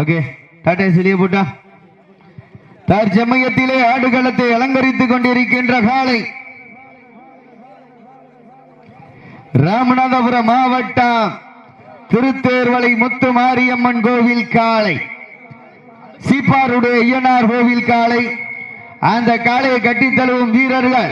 Okay Tata சிலிய போட்டா. தற்சமயத்திலே ஆடுகளத்தை அலங்கரித்துக் கொண்டிருக்கின்ற காலை. ராமநாதபுரம் மாவட்டம் திருத்தேர்வலை முத்து மாரியம்மன் கோவில் காளை சீப்பாருடைய ஐயனார் கோவில் காளை அந்த காளையை கட்டித்தழுவும் வீரர்கள்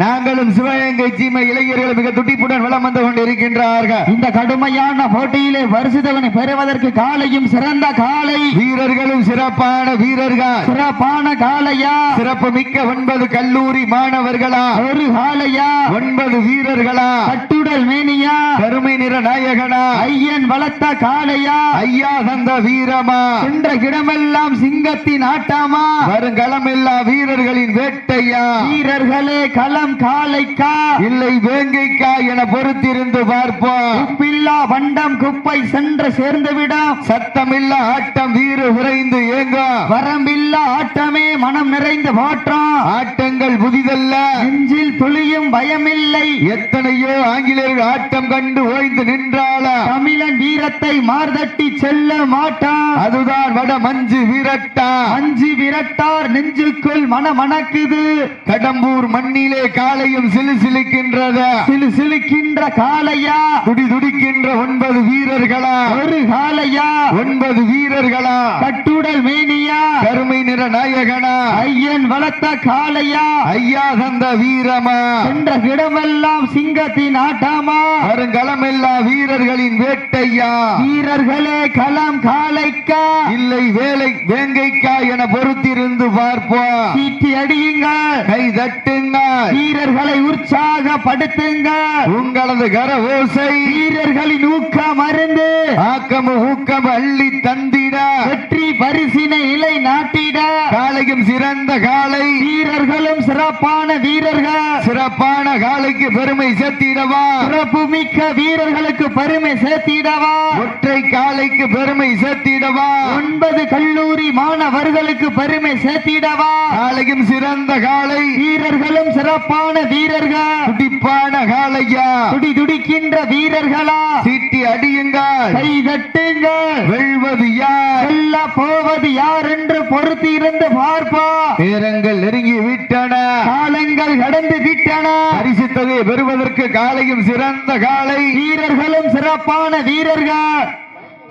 நாங்களும் சிவகங்கை சீமை இளைஞர்கள் மிக துடிப்புடன் வளம் வந்து கொண்டிருக்கின்றார்கள். இந்த கடுமையான போட்டியிலே பரிசுதவனை பெறுவதற்கு காலையும் சிறந்த காலை. வீரர்களும் சிறப்பான வீரர்கள். சிறப்பான காளையா சிறப்பு மிக்க ஒன்பது கல்லூரி மாணவர்களா? ஒரு காளையா ஒன்பது வீரர்களா? கட்டுடல் மேனியா? கருமை நிற நாயகனா? ஐயன் வளர்த்த காளையா? ஐயா தந்த வீரமா? சென்ற இடமெல்லாம் சிங்கத்தின் ஆட்டாமா? வருங்களமெல்லா வீரர்களின் வேட்டையா? வீரர்களே களம் காளைக்கா இல்லை வேங்கைக்கா என பொறுத்திருந்து பார்ப்போம். உப்பில்லா வண்டம் குப்பை சென்று சேர்ந்துவிடும் சத்தமில்ல ஆட்டம் வீறு விரைந்து ஏங்கும் வரம்பில்லா ஆட்டமே மனம் நிறைந்து போற்றோம் ஆட்டங்கள் புதிதல்ல. நெஞ்சில் துளியும் பயமில்லை. எத்தனையோ ஆங்கிலேயர்கள் ஆட்டம் கண்டு ஓய்ந்து நின்றால. தமிழன் வீரத்தை மார்தட்டி செல்ல மாட்டான் அதுதான் வட மஞ்சு வீரட்டா. அஞ்சு விரட்டார் நெஞ்சுக்குள் மனமணக்குது. கடம்பூர் மண்ணிலே காலையும் சிலு சிலுக்கின்றது சிலு சிலுக்கின்ற காளையா? துடி துடிக்கின்ற ஒன்பது வீரர்களா? ஒரு காளையா? ஒன்பது வீரர்களா? கட்டுடல் மேனியா? கருமை நிற நாயகனா? ஐயன் வளர்த்த காளையா? ஐயா தந்த வீரமா? சென்ற இடமெல்லாம் சிங்கத்தின் ஆட்டாமா? வருங்களமெல்லா வீரர்களின் வேட்டையா? வீரர்களே களம் காளைக்கா? இல்லை வேலை வேங்கைக்கா என பொறுத்திருந்து பார்ப்போம். சீட்டி அடியுங்கள். கை தட்டுங்க வீரர்களை உற்சாகப்படுத்துங்க உங்களது கர ஓசை வீரர்களின் ஊக்கம் அருந்து ஆக்கமு ஊக்கம் அள்ளி தந்திட. வெற்றி பரிசினை இலை நாட்டிட. காலையும் சிறந்த காலை. வீரர்களும் சிறப்பான வீரர்கள். சிறப்பான காலைக்கு பெருமை சேர்த்திடவா. சிறப்பு மிக்க வீரர்களுக்கு பெருமை சேர்த்திடவா. ஒற்றை காலைக்கு பெருமை சேர்த்திடவா. ஒன்பது கல்லூரி மாணவர்களுக்கு பெருமை சேர்த்திடவா. காலையும் சிறந்த காலை. வீரர்களும் சிறப்பான வீரர்கள். துடிப்பான காலையா. துடி துடிக்கின்ற வீரர்களா. சீட்டி அடியுங்கள். கை தட்டுங்கள் வெல்வது யார்? வெல்ல போவது யார் என்று பொறுத்து இருந்து பார்ப்போம் நேரங்கள் நெருங்கி விட்டன. காலங்கள் கடந்து விட்டன. பரிசு தொகையை பெறுவதற்கு காலையும் சிறந்த காலை. வீரர்களும் சிறப்பான வீரர்கள்.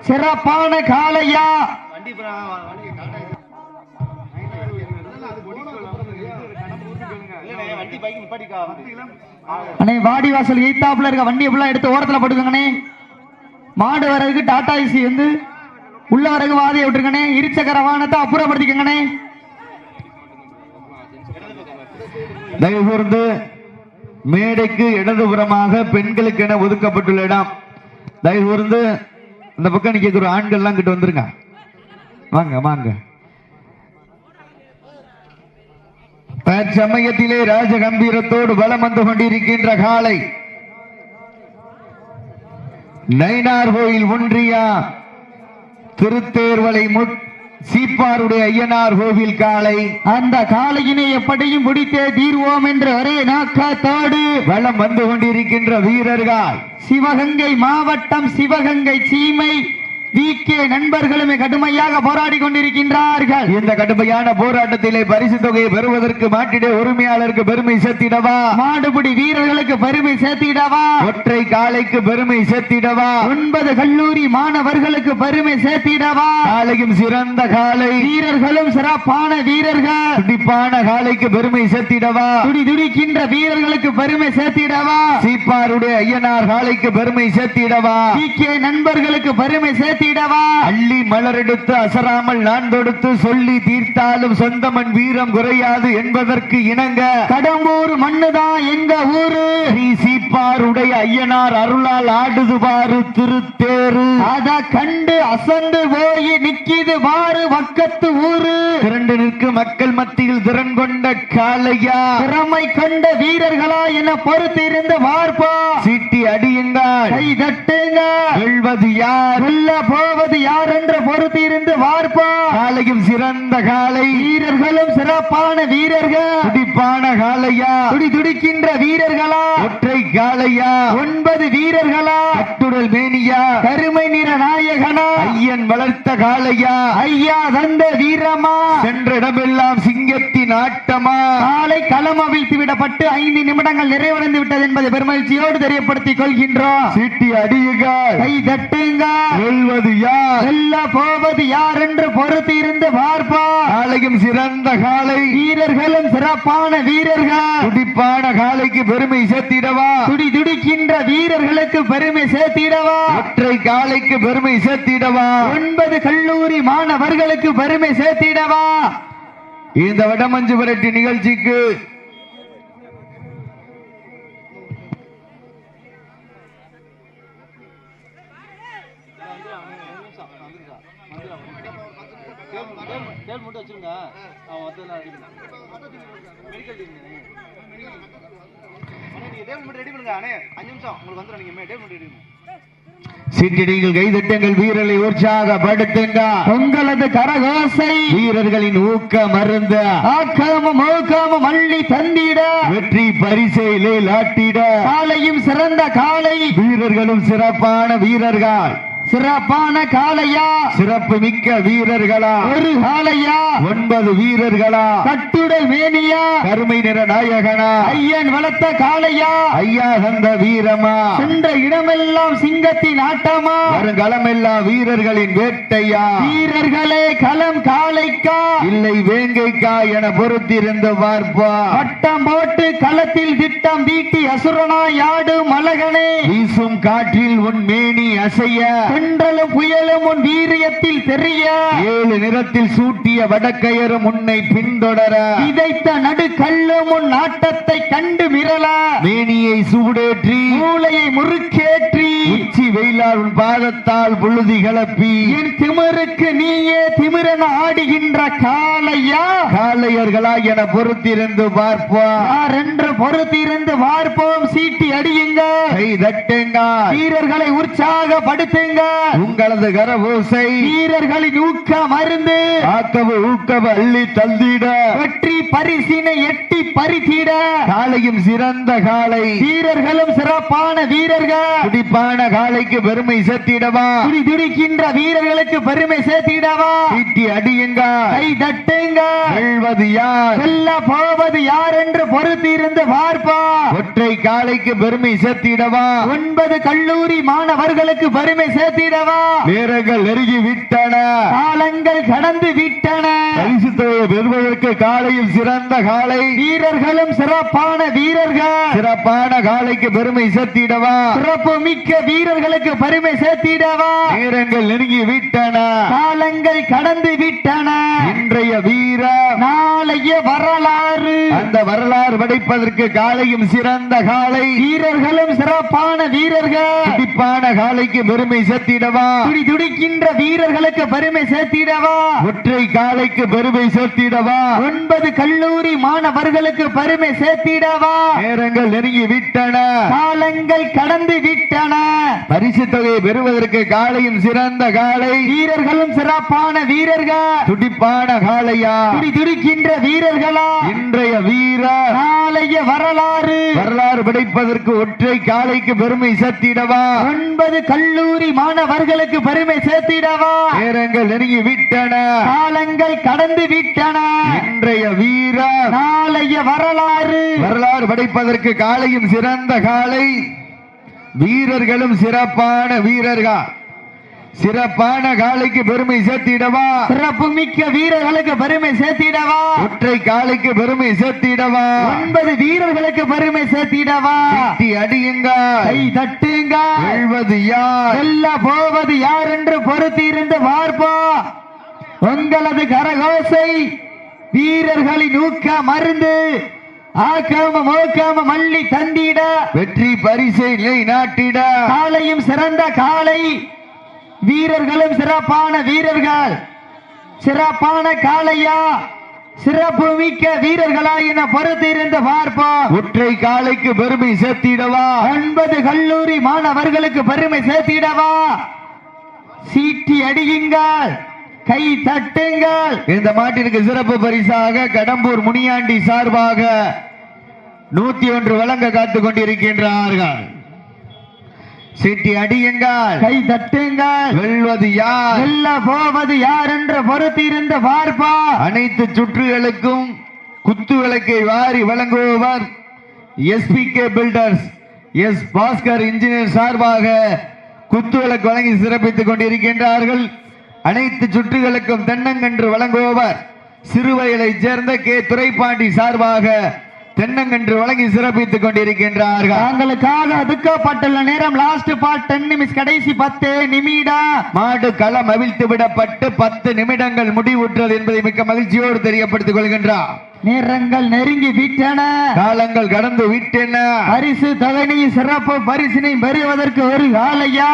சிறப்பான காளையா. அண்ணே வாடி வாசல் எய்த்தாப்புல இருக்க வண்டி ஃபுல்லா எடுத்து ஓரத்துல போட்டுக்கோங்கண்ணே மாடு வரதுக்கு டாடா ஏசி வந்து உள்ள வரகு வாதியை விட்டுருக்கனே இருசக்கர வாகனத்தை அப்புறப்படுத்திக்கங்கண்ணே. தயவு கூர்ந்து மேடைக்கு இடதுபுறமாக பெண்களுக்கு என ஒதுக்கப்பட்டுள்ள இடம். தயவு கூர்ந்து இந்த பக்கம் நிக்கிற ஆண்கள்லாம் கிட்ட வந்துருங்க. வாங்க வாங்க. தற்சமயத்திலே ராஜ கம்பீரத்தோடு பலம் வந்து கொண்டிருக்கின்ற காலை நயினார் கோயில் ஒன்றியா திருத்தேர்வலை சீப்பாருடைய ஐயனார் கோவில் காலை அந்த காளையினை எப்படியும் பிடித்தே தீர்வோம் என்று ஒரே நோக்கத்தோடு. வளம் வந்து கொண்டிருக்கின்ற வீரர்கள். சிவகங்கை மாவட்டம் சிவகங்கை சீமை. வி கே நண்பர்களுமே கடுமையாக போராடி கொண்டிருக்கின்றார்கள். இந்த கடுமையான போராட்டத்திலே பரிசு தொகையை பெறுவதற்கு மாட்டிட உரிமையாளருக்கு பெருமை சேர்த்திடவா? மாடுபிடி வீரர்களுக்கு பெருமை சேர்த்திடவா? ஒற்றை காலைக்கு பெருமை சேர்த்திடவா? ஒன்பது கல்லூரி மாணவர்களுக்கு பெருமை சேர்த்திடவா? காலையும் சிறந்த காலை வீரர்களும் சிறப்பான வீரர்கள். துடிப்பான காலைக்கு பெருமை சேர்த்திடவா? துடி துடிக்கின்ற வீரர்களுக்கு பெருமை சேர்த்திடவா? சீப்பாருடைய ஐயனார் காலைக்கு பெருமை சேர்த்திடவா? நண்பர்களுக்கு பெருமை சேர்த்திடவா அள்ளி மலரெடுத்து அசராமல் நான் தொடுத்து சொல்லி தீர்த்தாலும் சொந்தமன் வீரம் குறையாது என்பதற்கு இணங்க. கடம்பூர் மண்ணுதான் எங்க ஊரு? ஸ்ரீ ஐயனார் அருளால் ஆடுது பாரு திருத்தேரு. அத கண்டு அசந்து போய் நிக்கிது பாரு பக்கத்து ஊரு. திரண்டு நிற்கும் மக்கள் மத்தியில் திறன் கொண்ட காளையா. திறமை கொண்ட வீரர்களா என பொறுத்து இருந்து பார்ப்போம். சீட்டி அடியுங்கள். கை தட்டுங்க. வெல்வது யார்? போவது யார் என்று பொறுத்து இருந்து பார்ப்போம் காலையும் சிறந்த காலை. வீரர்களும் சிறப்பான வீரர்கள். துடிப்பான காளையா துடி துடிக்கின்ற வீரர்களா. ஒற்றை காளையா ஒன்பது வீரர்களா. கட்டுடல் மேனியா. கருமை நிற நாயகனா. ஐயன் வளர்த்த காளையா ஐயா தந்த வீரமா. சென்ற இடமெல்லாம் சிங்கத்தின் ஆட்டமா. காலை களம் அவிழ்த்து விடப்பட்டு ஐந்து நிமிடங்கள் நிறைவடைந்து விட்டது என்பதை பெருமகிழ்ச்சியோடு தெரியப்படுத்திக் கொள்கின்றோம். சீட்டி அடியுங்கள். கை தட்டுங்க வெல்வது யார்? வெல்ல போவது யார் என்று பொறுத்து இருந்து பார்ப்பா. காளையும் சிறந்த காளை வீரர்களும் சிறப்பான வீரர்கள். துடிப்பான காளைக்கு பெருமை சேர்த்திடவா? துடி துடிக்கின்ற வீரர்களுக்கு பெருமை சேர்த்திடவா? ஒற்றை காளைக்கு பெருமை சேர்த்திடவா? ஒன்பது கல்லூரி மாணவர்களுக்கு பெருமை சேர்த்திடவா? இந்த வடமஞ்சு விரட்டி நிகழ்ச்சிக்கு டேபிள் ரெடி பண்ணுங்க அண்ணே. அஞ்சு நிமிஷம். உங்களுக்கு வந்துடும் நீங்க டேபிள் மட்டும் ரெடி பண்ணுங்க. சீட்டிடிகள் கைதட்டுங்கள் வீரர்களை உற்சாகப்படுத்துங்க. உங்களது கரகோசை வீரர்களின் ஊக்க மருந்த ஆக்காம மோக்காம மள்ளி தந்திட. வெற்றி பரிசையிலே லாட்டிட காலையும் சிறந்த காலை. வீரர்களும் சிறப்பான வீரர்கள். சிறப்பான காளையா? சிறப்பு மிக்க வீரர்களா? ஒரு காளையா? ஒன்பது வீரர்களா? கட்டுடல் மேனியா? கருமை நிற நாயகனா? ஐயன் வளர்த்த காளையா? ஐயா தந்த வீரமா? சென்ற இடமெல்லாம் சிங்கத்தின் ஆட்டமா? வருங்களமெல்லாம் வீரர்களின் வேட்டையா? வீரர்களே களம் காளைக்கா? இல்லை வேங்கைக்கா என பொறுத்திருந்து பார்ப்பா. வட்டம் போட்டு களத்தில் திட்டம் தீட்டி அசுரனா யாடும் அழகனே வீசும் காற்றில் உன் மேனி அசைய. தென்றலும் புயலும் உன் வீரியத்தில் தெரிய. ஏழு நிறத்தில் சூட்டிய வடக்கயரும் உன்னை பின்தொடர. விதைத்த நடுக்கல்லும் உன் ஆட்டத்தை கண்டு மிரள. மேனியை சூடேற்றி. மூளையை முறுக்கேற்றி. உச்சி வெயிலால் உன் பாதத்தால் புழுதி கிளப்பி என் திமிருக்கு நீயே திமிரன ஆடுகின்ற காளையா? காளையர்களா என பொறுத்திருந்து பார்ப்பா யார் என்று பொறுத்திருந்து பார்ப்போம்? சீட்டி அடியுங்க. கை தட்டுங்க. வீரர்களை உற்சாகப்படுத்துங்க. உங்களது கரபூசை. வீரர்களின் ஊக்க மருந்து. ஆக்கவு ஊக்கவு அள்ளி தந்திட. வெற்றி பரிசினை எட்டி பறித்திட. காளையும் சிறந்த காளை. வீரர்களும் சிறப்பான வீரர்கள். துடிப்பான காளைக்கு பெருமை சேர்த்திடவா? துடி துடிக்கின்ற வீரர்களுக்கு பெருமை சேர்த்திடவா? சீட்டி அடியுங்க. கை தட்டுங்க. வெல்வது யார்? வெல்ல போவது யார் என்று பொறுத்திருந்து பார்ப்பா. ஒற்றை காளைக்கு பெருமை சேர்த்திடவா? ஒன்பது கல்லூரி மாணவர்களுக்கு பெருமை சேர்த்திடவா? வீரர்கள் நெருங்கி விட்டன. காலங்கள் கடந்து விட்டன. பரிசு தொகையை பெறுவதற்கு காளையும் சிறந்த காளை வீரர்களும் சிறப்பான வீரர்கள். சிறப்பான காளைக்கு பெருமை சேர்த்திடவா? சிறப்பு மிக்க வீரர்களுக்கு பெருமை சேர்த்திடவா? வீரங்கள் நெருங்கி விட்டன. காலங்கள் கடந்து விட்டன. இன்றைய வீர நாளைய வரலாறு அந்த வரலாறு படைப்பதற்கு காளையும் சிறந்த காளை வீரர்களும் சிறப்பான வீரர்கள். துடிப்பான காளைக்கு பெருமை சேர்த்திடவா? துடி துடிக்கின்ற வீரர்களுக்கு பெருமை சேர்த்திடவா? ஒற்றை காளைக்கு பெருமை சேர்த்திடவா? ஒன்பது கல்லூரி மாணவர்களுக்கு பெருமை சேர்த்திடவா? நேரங்கள் நெருங்கி விட்டன. காலங்கள் கடந்து விட்டன. பரிசு தொகையை பெறுவதற்கு காளையும் சிறந்த காளை வீரர்களும் சிறப்பான வீரர்கள். துடிப்பான காளையா துடி துடிக்கின்ற வீரர்களா? இன்றைய வீர நாளைய வரலாறு. வரலாறு படைப்பதற்கு ஒற்றை காளைக்கு பெருமை சேர்த்திடவா? ஒன்பது கல்லூரி மாணவர்களுக்கு பெருமை சேர்த்திடவா? நேரங்கள் நெருங்கி விட்டன. காலங்கள் கடந்து விட்டன. இன்றைய வீர. நாளைய வரலாறு. வரலாறு படைப்பதற்கு காளையும் சிறந்த காளை. வீரர்களும் சிறப்பான வீரர்கள். சிறப்பான காளைக்கு பெருமை சேர்த்திடவா? சிறப்பு மிக்க வீரர்களுக்கு பெருமை சேர்த்திடவா? ஒற்றை காளைக்கு பெருமை சேர்த்திடவா? ஒன்பது வீரர்களுக்கு பெருமை சேர்த்திடவா? அடியுங்க. கை தட்டுங்க. வெல்வது யார்? வெல்ல போவது யார் என்று பொறுத்து இருந்து பார்ப்பா உங்களது கரகோசை வீரர்களின் ஊக்க மருந்து ஆக்காம மோக்காம மல்லி தந்திட. வெற்றி பரிசை நிலைநாட்டிட. காலையும் சிறந்த காலை வீரர்களும் சிறப்பான வீரர்கள். சிறப்பான காளையா. சிறப்பு மிக்க வீரர்களா என பொறுத்து இருந்து பார்ப்போம். ஒற்றை காளைக்கு பெருமை சேர்த்திடவா? ஒன்பது கல்லூரி மாணவர்களுக்கு பெருமை சேர்த்திடவா? சீட்டி அடியுங்கள். கை தட்டுங்கள். இந்த மாட்டிற்கு சிறப்பு பரிசாக கடம்பூர் முனியாண்டி சார்பாக நூத்தி ஒன்று வழங்க காத்துக் கொண்டிருக்கின்றார்கள். சிட்டி அடியுங்கள். கை தட்டுங்கள். வெல்வது யார்? வெல்ல போவது யார் என்று பொறுத்திருந்து பார்ப்பா. அனைத்து சுற்றுகளுக்கும் குத்து விளக்கை வாரி வழங்குபவர் SPK builders. S Bhaskar engineer சார்பாக குத்து விளக்கு வழங்கி சிறப்பித்துக் கொண்டிருக்கின்றார்கள். அனைத்து சுற்றுகளுக்கும் தென்னங்கன்று வழங்குபவர். சிறுவயலைச் சேர்ந்த கே. துரைப்பாண்டி சார்பாக தென்னங்கன்று வழங்கி சிறப்பித்துக் கொண்டிருக்கின்றார்கள். தாங்களுக்காக ஒதுக்கப்பட்டுள்ள நேரம் லாஸ்ட் பார்ட் டென் நிமிஷம் கடைசி பத்து நிமிடம் மாடு களம் அவிழ்த்து விடப்பட்டு பத்து நிமிடங்கள் முடிவுற்றது என்பதை மிக்க மகிழ்ச்சியோடு தெரியப்படுத்திக் கொள்கின்றார். நேரங்கள் நெருங்கி விட்டன. காலங்கள் கடந்து விட்டன. பரிசு தவணை சிறப்பு பரிசினை பெறுவதற்கு ஒரு காலையா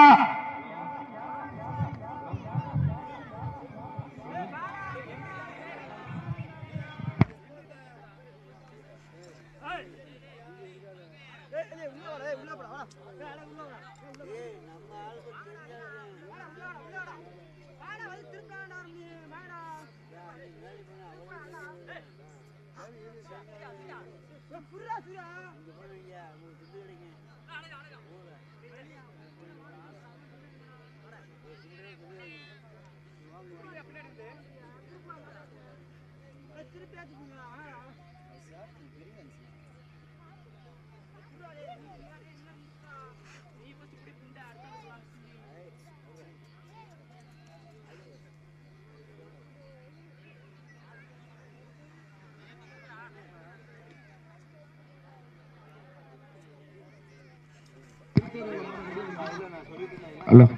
الله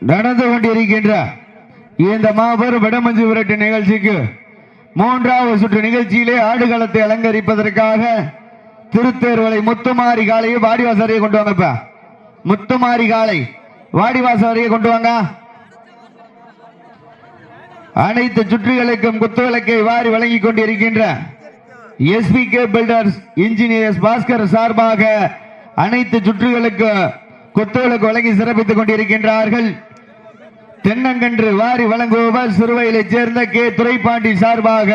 நடந்து கொண்டிருக்கின்ற இந்த மாபெரும் வடமஞ்சு விரட்டு நிகழ்ச்சிக்கு மூன்றாவது சுற்று நிகழ்ச்சியிலே ஆடுகளத்தை அலங்கரிப்பதற்காக திருத்தேர்வலை முத்துமாரி காளையை வாடிவாசரையை கொண்டு வாங்கப்பா முத்துமாரி காளை வாடிவாசரையை கொண்டு வாங்க. அனைத்து சுற்றுகளுக்கும் குத்துவிளக்கை வாரி வழங்கிக் கொண்டிருக்கின்ற எஸ்பிகே பில்டர்ஸ் இன்ஜினியர்ஸ் பாஸ்கர் சார்பாக அனைத்து சுற்றுகளுக்கு குத்துவிளக்கு வழங்கி சிறப்பித்துக் கொண்டிருக்கின்றார்கள். தென்னங்கன்று வாரி வழங்குபவர் சிறுவையிலைச் சேர்ந்த கே. துரைப்பாண்டி சார்பாக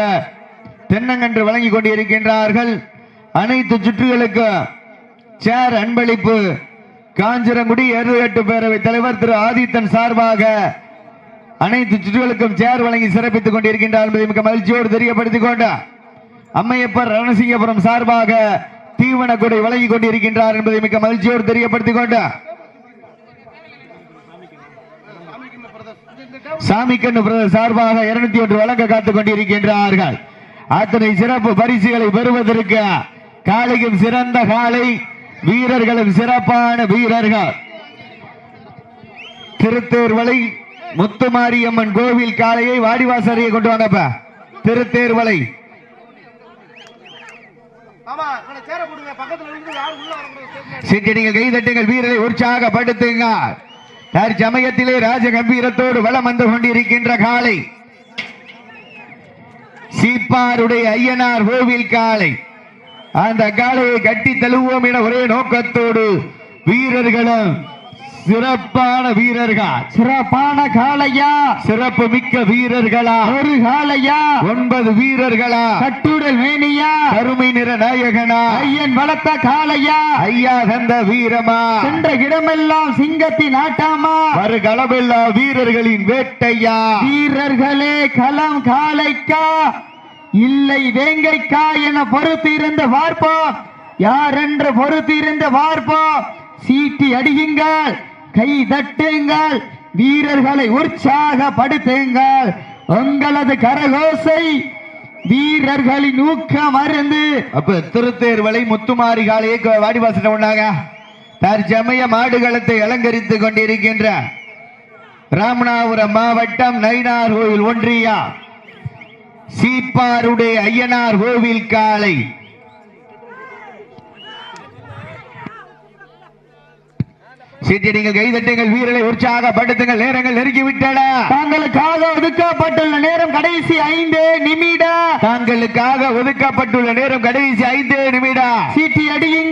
தென்னங்கன்று வழங்கிக் கொண்டிருக்கின்றார்கள். அனைத்து சுற்றுகளுக்கு சேர் அன்பளிப்பு. காஞ்சிரங்குடி எட்டு பேரவை தலைவர் திரு. ஆதித்தன் சார்பாக அனைத்து சுற்றுகளுக்கும் சேர் வழங்கி சிறப்பித்துக் கொண்டிருக்கின்றார் என்பதை மிக மகிழ்ச்சியோடு தெரியப்படுத்திக் கொண்ட அம்மையப்பர் ரணசிங்கபுரம் சார்பாக தீவன கொடை வழங்கிக் கொண்டிருக்கின்றார் என்பதை மிக மகிழ்ச்சியோடு தெரியப்படுத்திக் கொண்டார் சாமிக்கண்ணு பிரதர் சார்பாக இருநூத்தி ஒன்று வழங்க காத்துக் கொண்டிருக்கின்றார்கள். அத்தனை சிறப்பு பரிசுகளை பெறுவதற்கு காலையும் சிறந்த காலை வீரர்களும் சிறப்பான வீரர்கள். திருத்தேர்வலை முத்துமாரியம்மன் கோவில் காளையை வாடிவாசரையை கொண்டு வாங்கப்ப. திருத்தேர்வலை வரக்கூடாது. சிட்டினிகள் கைதட்டுங்கள் வீரரை உற்சாகப்படுத்துங்க தற்சமயத்திலே ராஜ கம்பீரத்தோடு வலம் வந்து கொண்டிருக்கின்ற காளை சீப்பாருடைய ஐயனார் கோவில் காளை அந்த காலையை கட்டி தழுவோம் என ஒரே நோக்கத்தோடு வீரர்களும் சிறப்பான வீரர்கள்? சிறப்பான காளையா? சிறப்பு மிக்க வீரர்களா? ஒரு காளையா? ஒன்பது வீரர்களா? கட்டுடல் மேனியா? கருமை நிற நாயகனா? ஐயன் வளர்த்த காளையா? ஐயா தந்த வீரமா? சென்ற இடமெல்லாம் சிங்கத்தின் ஆட்டாமா? வருகளமெல்லா வீரர்களின் வேட்டையா? வீரர்களே களம் காளைக்கா? இல்லை வேங்கைக்கா என பொறுத்து இருந்து பார்ப்போம் யார் என்று பொறுத்து இருந்து பார்ப்போம் சீட்டி அடியுங்கள். கை தட்டுங்கள் வீரர்களை உற்சாகப்படுத்துங்கள். உங்களது கரகோசை வீரர்களின் ஊக்கம் அருந்து அப்ப திருத்தேர்வலை முத்துமாரி காளையை க- வாடிவாசல தற்சமய மாடுகளத்தை அலங்கரித்துக் கொண்டிருக்கின்ற ராமநாதபுரம் மாவட்டம் நயினார் கோவில் ஒன்றியா. சீப்பாருடைய ஐயனார் கோவில் காலை சீட்டிடுங்கள் கைதட்டுங்கள் வீரரை உற்சாகப்படுத்துங்கள் நேரங்கள் நெருங்கிவிட்டன. தங்களுக்காக ஒதுக்கப்பட்டுள்ள நேரம் கடைசி ஐந்து நிமிடம். தாங்களுக்காக ஒதுக்கப்பட்டுள்ள நேரம் கடைசி ஐந்து நிமிடம். சீட்டி அடியுங்க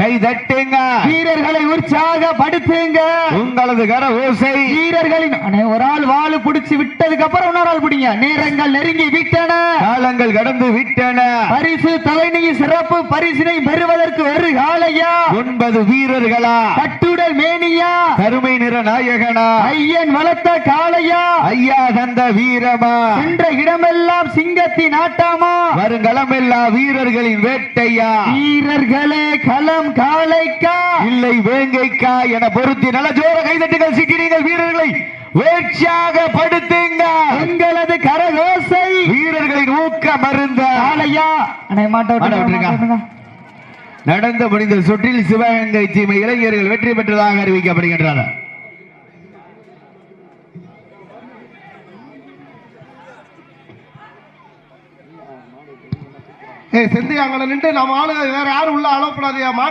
கை தட்டுங்க வீரர்களை உற்சாகப்படுத்துங்க. உங்களது கர ஓசை. வீரர்களின் ஒரு ஆள் வாழு பிடிச்சு விட்டதுக்கு அப்புறம் இன்னொரு ஆள் பிடிங்க. நேரங்கள் நெருங்கி விட்டன. காலங்கள் கடந்து விட்டன. பரிசு தலைமையும் சிறப்பு பரிசினை பெறுவதற்கு ஒரு காலையா ஒன்பது வீரர்களா? கட்டுடல் மேனியா? கருமை நிற நாயகனா? ஐயன் வளர்த்த காளையா? ஐயா தந்த வீரமா? சென்ற இடமெல்லாம் சிங்கத்தின் ஆட்டாமா? வருங்களமெல்லா வீரர்களின் வேட்டையா? வீரர்களே களம் காளைக்கா இல்லை வேங்கைக்கா என பொருத்தி நல்ல ஜோர கைதட்டுகள் சிக்கிறீர்கள் வீரர்களை வேட்சியாக படுத்துங்க. எங்களது கரகோசை. வீரர்களின் ஊக்க மருந்த. விட்டுருங்க. நடந்த முடிந்த சுற்றில் சிவகங்கை சீமை இளைஞர்கள் வெற்றி பெற்றதாக அறிவிக்கப்படுகின்றனர் ஏய் செந்தியா அங்கே நின்று நம்ம ஆளு வேற யாரும் உள்ள அலோப்படாதயா மாட்ட